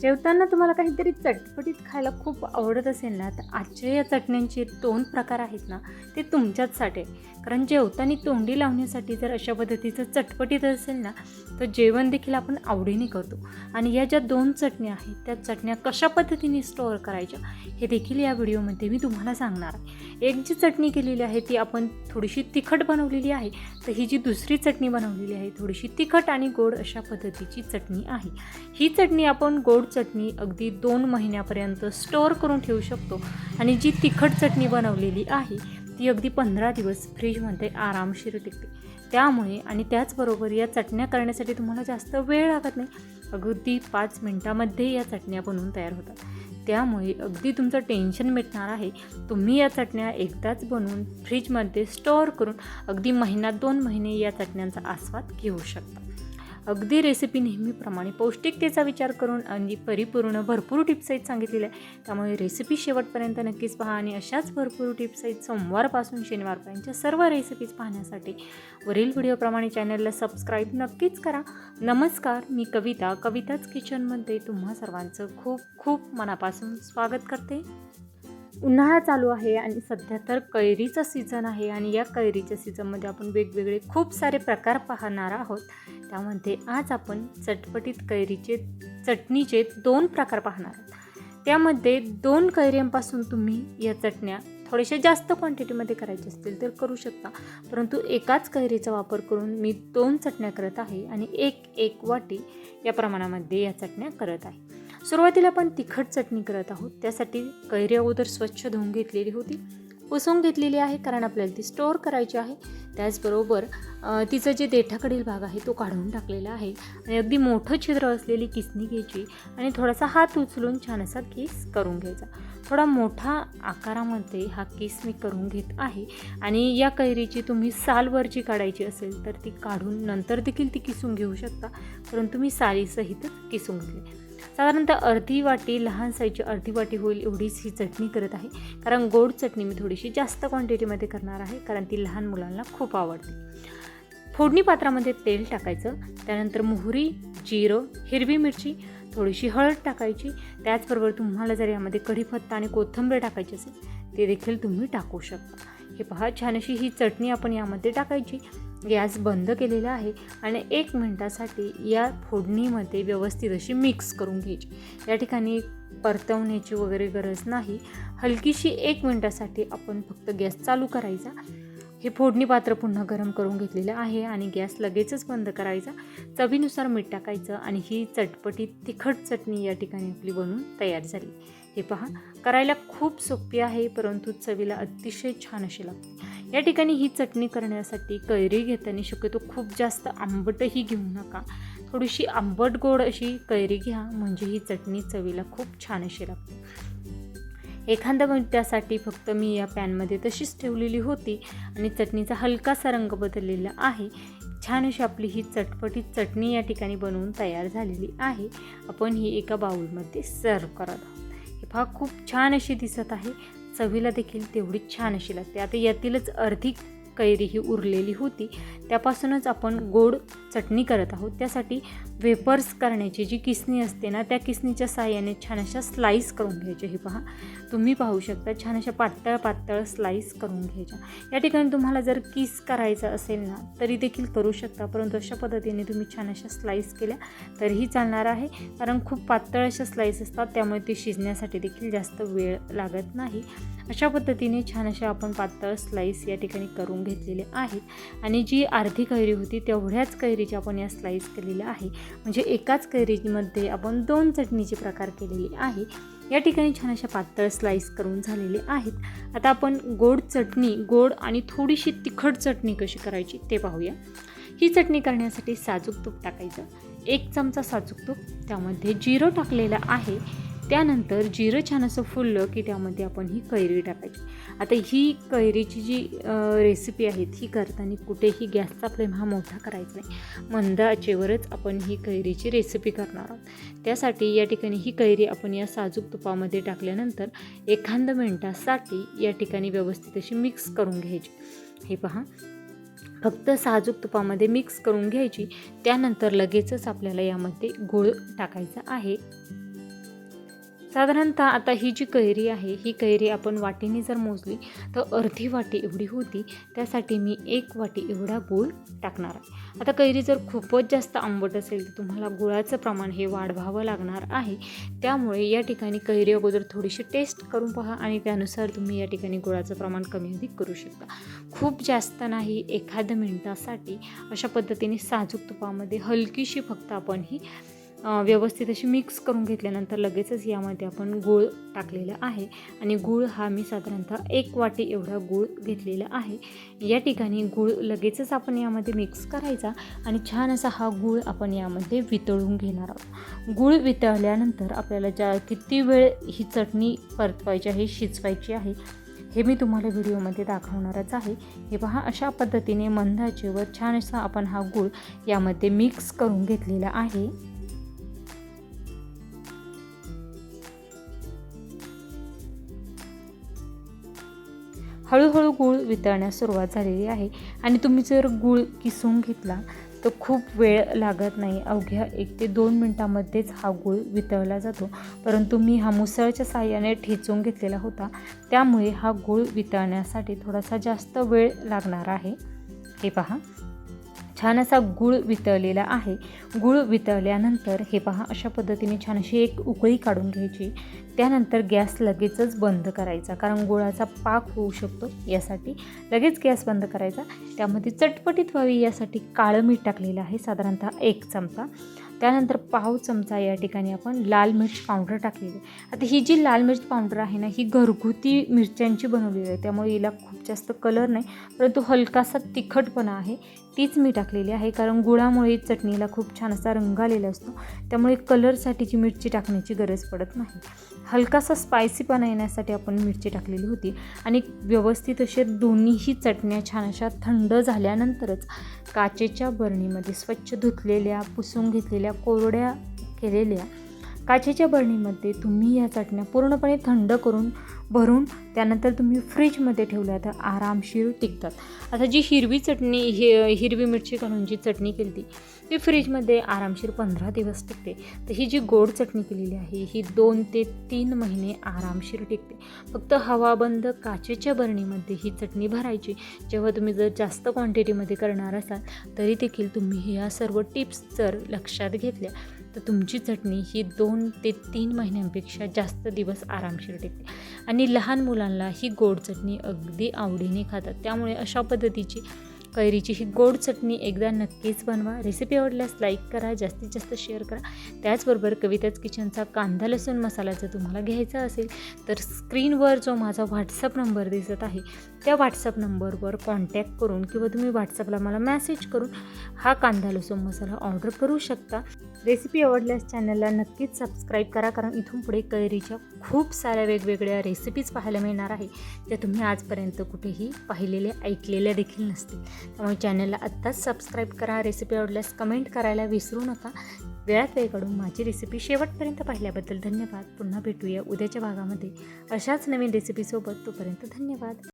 जेवताना तुम्हाला काहीतरी चटपटीत खायला खूप आवडत असेल ना तर आजच्या या चटण्यांचे दोन प्रकार आहेत ना ते तुमच्याचसाठी कारण जेवताना तोंडी लावण्यासाठी जर अशा पद्धतीचं चटपटीत असेल ना तर जेवण देखील आपण आवडीने करतो. आणि या ज्या दोन चटण्या आहेत त्या चटण्या कशा पद्धतीने स्टोअर करायच्या हे देखील या व्हिडिओमध्ये मी तुम्हाला सांगणार आहे. एक जी चटणी केलेली आहे ती आपण थोडीशी तिखट बनवलेली आहे तर ही जी दुसरी चटणी बनवलेली आहे थोडीशी तिखट आणि गोड अशा पद्धतीची चटणी आहे. ही चटणी आपण गोड चटणी अगदी दोन महिन्यापर्यंत स्टोअर करून ठेवू शकतो. आणि जी तिखट चटणी बनवलेली आहे ती अगदी पंधरा दिवस फ्रीजमध्ये आरामशीर टिकते. त्यामुळे आणि त्याचबरोबर या चटण्या करण्यासाठी तुम्हाला जास्त वेळ लागत नाही. अगदी पाच मिनटामध्ये या चटण्या बनवून तयार होतात. त्यामुळे अगदी तुमचं टेन्शन मिटणार आहे. तुम्ही या चटण्या एकदाच बनवून फ्रीजमध्ये स्टोअर करून अगदी महिन्यात दोन महिने या चटण्यांचा आस्वाद घेऊ शकता. अगदी रेसिपी नेहमीप्रमाणे पौष्टिकतेचा विचार करून आणि परिपूर्ण भरपूर टिप्स आहेत सांगितलेल्या आहे त्यामुळे रेसिपी शेवटपर्यंत नक्कीच पहा आणि अशाच भरपूर टिप्स आहेत सोमवारपासून शनिवारपर्यंतच्या सर्व रेसिपीज पाहण्यासाठी. वरील व्हिडिओप्रमाणे चॅनलला सबस्क्राईब नक्कीच करा. नमस्कार मी कविता. कविताच किचनमध्ये तुम्हा सर्वांचं खूप खूप मनापासून स्वागत करते. उन्हाळा चालू आहे आणि सध्या तर कैरीचा सीझन आहे आणि या कैरीच्या सीझनमध्ये आपण वेगवेगळे खूप सारे प्रकार पाहणार आहोत. त्यामध्ये आज आपण चटपटीत कैरीचे चटणीचे दोन प्रकार पाहणार आहोत. त्यामध्ये दोन कैऱ्यांपासून तुम्ही या चटण्या थोडेशा जास्त क्वांटिटीमध्ये करायचे असतील तर करू शकता. परंतु एकाच कैरीचा वापर करून मी दोन चटण्या करत आहे आणि एक एक वाटी या प्रमाणामध्ये या चटण्या करत आहे. सुरुवातीला आपण तिखट चटणी करत आहोत. त्यासाठी कैरी अगोदर स्वच्छ धुवून घेतलेली होती. पुसून घेतलेली आहे कारण आपल्याला ती स्टोअर करायची आहे. त्याचबरोबर तिचं जे देठाकडील भाग आहे तो काढून टाकलेला आहे. आणि अगदी मोठं छिद्र असलेली किसणी घ्यायची आणि थोडासा हात उचलून छान असा किस करून घ्यायचा. थोडा मोठा आकारामध्ये हा किस मी करून घेत आहे. आणि या कैरीची तुम्ही सालवरची काढायची असेल तर ती काढून नंतर देखील ती किसून घेऊ शकता. परंतु मी सालीसहितच किसून घेते साधारणतः अर्धी वाटी लहान साईजची अर्धी वाटी होईल एवढीच ही चटणी करत आहे. कारण गोड चटणी मी थोडीशी जास्त क्वांटिटीमध्ये करणार आहे कारण ती लहान मुलांना खूप आवडते. फोडणी पात्रामध्ये तेल टाकायचं त्यानंतर मोहरी जिरं हिरवी मिरची थोडीशी हळद टाकायची. त्याचबरोबर तुम्हाला जर यामध्ये कढीपत्ता आणि कोथिंबीर टाकायची असेल ते देखील तुम्ही टाकू शकता. हे पहा छान अशी ही चटणी आपण यामध्ये टाकायची. गॅस बंद केलेला आहे आणि एक मिनटासाठी या फोडणीमध्ये व्यवस्थित अशी मिक्स करून घ्यायची. या ठिकाणी परतवण्याची वगैरे गरज नाही. हलकीशी एक मिनटासाठी आपण फक्त गॅस चालू करायचा. हे फोडणी पात्र पुन्हा गरम करून घेतलेलं आहे आणि गॅस लगेचच बंद करायचा. चवीनुसार मीठ टाकायचं आणि ही चटपटी तिखट चटणी या ठिकाणी आपली बनवून तयार झाली. हे पहा करायला खूप सोपी आहे परंतु चवीला अतिशय छान अशी लागते. या ठिकाणी ही चटणी करण्यासाठी कैरी घेताना शक्यतो खूप जास्त आंबटही घेऊ नका. थोडीशी आंबट गोड अशी कैरी घ्या म्हणजे ही चटणी चवीला खूप छान अशी लागते. एखाद्या मिनिटासाठी फक्त मी या पॅनमध्ये तशीच ठेवलेली होती आणि चटणीचा हलकासा रंग बदललेला आहे. छान अशी आपली ही चटपटीत चटणी या ठिकाणी बनवून तयार झालेली आहे. आपण ही एका बाऊलमध्ये सर्व करत आहोत हे फार खूप छान अशी दिसत आहे. चवीला देखील तेवढीच छान अशी लागते. आता यातीलच अर्धी कैरी ही उरलेली होती. त्यापासूनच आपण गोड चटणी करत आहोत. त्यासाठी वेपर्स करण्याची जी किसणी असते ना त्या किसणीच्या साहाय्याने छान अशा स्लाईस करून घ्यायच्या. हे पहा तुम्ही पाहू शकता छान अशा पातळ पातळ स्लाईस करून घ्यायच्या. या ठिकाणी तुम्हाला जर किस करायचं असेल ना तरी देखील करू शकता परंतु अशा पद्धतीने तुम्ही छान अशा स्लाईस केल्या तरीही चालणार आहे. कारण खूप पातळ अशा स्लाईस असतात त्यामुळे ते शिजण्यासाठी देखील जास्त वेळ लागत नाही. अशा पद्धतीने छान अशा आपण पातळ स्लाईस या ठिकाणी करून घेतलेले आहेत. आणि जी अर्धी कैरी होती तेवढ्याच कैरीच्या आपण या स्लाईस केलेल्या आहे. म्हणजे एकाच कैरीमध्ये आपण दोन चटणीचे प्रकार केलेले आहे या ठिकाणी छान अशा पातळ स्लाईस करून झालेले आहेत. आता आपण गोड चटणी गोड आणि थोडीशी तिखट चटणी कशी करायची ते पाहूया. ही चटणी करण्यासाठी साजूक तूप टाकायचं. एक चमचा साजूक तूप त्यामध्ये जिरं टाकलेलं आहे. त्यानंतर जिरं छान असं फुललं की त्यामध्ये आपण ही कैरी टाकायची. आता ही कैरीची जी रेसिपी आहे ती करताना कुठेही गॅसचा फ्लेम हा मोठा करायचा नाही. मंद आचेवरच आपण ही कैरीची रेसिपी करणार आहोत. त्यासाठी या ठिकाणी ही कैरी आपण या साजूक तुपामध्ये टाकल्यानंतर एखाद मिनटासाठी या ठिकाणी व्यवस्थित अशी मिक्स करून घ्यायची. हे पहा. फक्त साजूक तुपामध्ये मिक्स करून घ्यायची. त्यानंतर लगेचच आपल्याला यामध्ये गूळ टाकायचा आहे. साधारणतः आता ही जी कैरी आहे ही कैरी आपण वाटीने जर मोजली तर अर्धी वाटी एवढी होती त्यासाठी मी एक वाटी एवढा गूळ टाकणार आहे. आता कैरी जर खूपच जास्त आंबट असेल तर तुम्हाला गुळाचं प्रमाण हे वाढवावं लागणार आहे. त्यामुळे या ठिकाणी कैरी अगोदर थोडीशी टेस्ट करून पहा आणि त्यानुसार तुम्ही या ठिकाणी गुळाचं प्रमाण कमी अधिक करू शकता. खूप जास्त नाही एखाद्या मिनटासाठी अशा पद्धतीने साजूक तुपामध्ये हलकीशी फक्त आपण ही व्यवस्थित अशी मिक्स करून घेतल्यानंतर लगेचच यामध्ये आपण गूळ टाकलेला आहे. आणि गूळ हा मी साधारणतः एक वाटी एवढा गूळ घेतलेला आहे. या ठिकाणी गूळ लगेचच आपण यामध्ये मिक्स करायचा आणि छान असा हा गूळ आपण यामध्ये वितळून घेणार आहोत. गूळ वितळल्यानंतर आपल्याला ज्या किती वेळ ही चटणी परतवायची आहे शिजवायची आहे हे मी तुम्हाला व्हिडिओमध्ये दाखवणारच आहे. हे पहा अशा पद्धतीने मंदाचेवर छान असा आपण हा गूळ यामध्ये मिक्स करून घेतलेला आहे. हळूहळू गूळ वितळण्यास सुरुवात झालेली आहे. आणि तुम्ही जर गूळ किसून घेतला तर खूप वेळ लागत नाही. अवघ्या एक ते दोन मिनटामध्येच हा गूळ वितळला जातो. परंतु मी हा मुसळच्या साह्याने ठेचून घेतलेला होता. त्यामुळे हा गूळ वितळण्यासाठी थोडासा जास्त वेळ लागणार आहे. हे पहा. छान असा गूळ वितळलेला आहे. गूळ वितळल्यानंतर हे पहा अशा पद्धतीने छान अशी एक उकळी काढून घ्यायची. त्यानंतर गॅस लगेचच बंद करायचा कारण गुळाचा पाक होऊ शकतो यासाठी. लगेच गॅस बंद करायचा. त्यामध्ये चटपटीत व्हावी यासाठी काळं मीठ टाकलेलं आहे साधारणतः एक चमचा. त्यानंतर पाव चमचा या ठिकाणी आपण लाल मिर्च पावडर टाकलेली. आहे आता ही जी लाल मिर्च पावडर आहे ना ही घरगुती मिरच्यांची बनवलेली आहे. त्यामुळे हिला खूप जास्त कलर नाही परंतु हलकासा तिखटपणा आहे. तीच मी टाकलेली आहे कारण गुळामुळे चटणीला खूप छान असा रंग आलेला असतो. त्यामुळे कलरसाठीची मिरची टाकण्याची गरज पडत नाही. हलकासा स्पायसीपणा येण्यासाठी आपण मिरची टाकलेली होती. आणि व्यवस्थित असे दोन्हीही चटण्या छान अशा थंड झाल्यानंतरच काचेच्या बरणीमध्ये स्वच्छ धुतलेल्या पुसून घेतलेल्या कोरड्या केलेल्या काचेच्या बरणीमध्ये तुम्ही या चटण्या पूर्णपणे थंड करून भरून त्यानंतर तुम्ही फ्रीजमध्ये ठेवल्या तर आरामशीर टिकतात. आता जी हिरवी चटणी हे हिरवी मिरची घालून जी चटणी केली ती ती फ्रीजमध्ये आरामशीर पंधरा दिवस टिकते. तर ही जी गोड चटणी केलेली आहे ही दोन ते तीन महिने आरामशीर टिकते. फक्त हवाबंद काचेच्या बरणीमध्ये ही चटणी भरायची. जेव्हा तुम्ही जर जास्त क्वांटिटीमध्ये करणार असाल तरी देखील तुम्ही या सर्व टिप्स जर लक्षात घेतल्या तर तुमची चटणी ही दोन ते तीन महिन्यांपेक्षा जास्त दिवस आरामशीर टिकते. आणि लहान मुलांना ही गोड चटणी अगदी आवडीने खातात. त्यामुळे अशा पद्धतीची कैरीची ही गोड चटणी एकदा नक्कीच बनवा. रेसिपी आवडल्यास लाईक करा जास्तीत जास्त शेअर करा. त्याचबरोबर कविताच किचनचा कांदा लसूण मसाला जर तुम्हाला घ्यायचा असेल तर स्क्रीनवर जो माझा व्हॉट्सअप नंबर दिसत आहे त्या व्हॉट्सअप नंबरवर कॉन्टॅक्ट करून किंवा तुम्ही व्हॉट्सअपला मला मॅसेज करून हा कांदा लसूण मसाला ऑर्डर करू शकता. रेसिपी आवडल्यास चॅनलला नक्कीच सबस्क्राईब करा कारण इथून पुढे कैरीच्या खूप साऱ्या वेगवेगळ्या रेसिपीज पाहायला मिळणार आहे त्या तुम्ही आजपर्यंत कुठेही पाहिलेल्या ऐकलेल्या देखील नसतील. त्यामुळे चॅनलला आत्ताच सबस्क्राईब करा रेसिपी आवडल्यास कमेंट करायला विसरू नका. वेळात वेळ काढून माझी रेसिपी शेवटपर्यंत पाहिल्याबद्दल धन्यवाद. पुन्हा भेटूया उद्याच्या भागामध्ये. अशाच नवीन रेसिपीसोबत तोपर्यंत धन्यवाद.